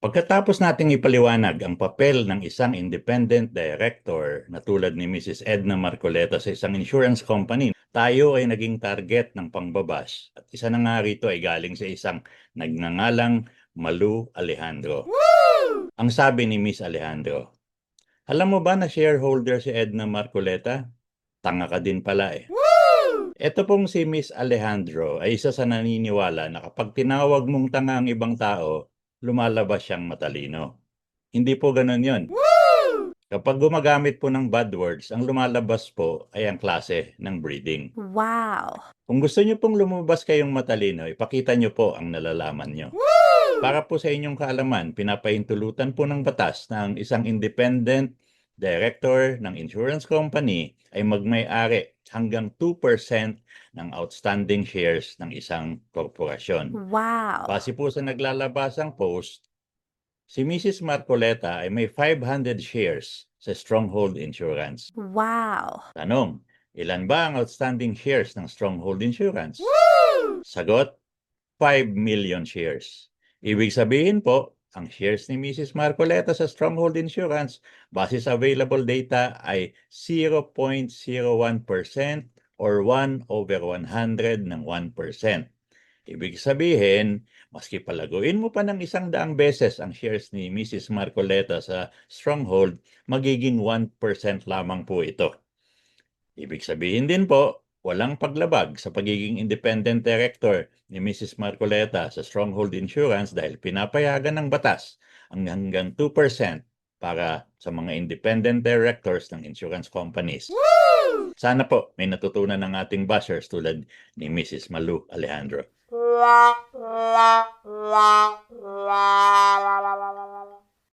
Pagkatapos nating ipaliwanag ang papel ng isang independent director na tulad ni Mrs. Edna Marcoleta sa isang insurance company, tayo ay naging target ng pangbabas. At isa na nga rito ay galing sa isang nagngangalang Malu Alejandro. Ang sabi ni Miss Alejandro, alam mo ba na shareholder si Edna Marcoleta? Tanga ka din pala eh. Ito pong si Miss Alejandro ay isa sa naniniwala na kapag tinawag mong tanga ang ibang tao, lumalabas siyang matalino. Hindi po ganun yon. Kapag gumagamit po ng bad words, ang lumalabas po ay ang klase ng breeding. Wow. Kung gusto niyo pong lumabas kayong matalino, ipakita niyo po ang nalalaman niyo. Para po sa inyong kaalaman, pinapahintulutan po ng batas na ang isang independent director ng insurance company ay magmay-ari hanggang 2% ng outstanding shares ng isang korporasyon. Wow. Base po sa naglalabasang post, si Mrs. Marcoleta ay may 500 shares sa Stronghold Insurance. Wow. Tanong, ilan ba ang outstanding shares ng Stronghold Insurance? Sagot, 5 million shares. Ibig sabihin po, ang shares ni Mrs. Marcoleta sa Stronghold Insurance base sa available data ay 0.01% or 1 over 100 ng 1%. Ibig sabihin, maski palaguin mo pa ng isang daang beses ang shares ni Mrs. Marcoleta sa Stronghold, magiging 1% lamang po ito. Ibig sabihin din po, walang paglabag sa pagiging independent director ni Mrs. Marcoleta sa Stronghold Insurance dahil pinapayagan ng batas ang hanggang 2% para sa mga independent directors ng insurance companies. Sana po may natutunan ng ating bashers tulad ni Mrs. Malu Alejandro. la la la la la la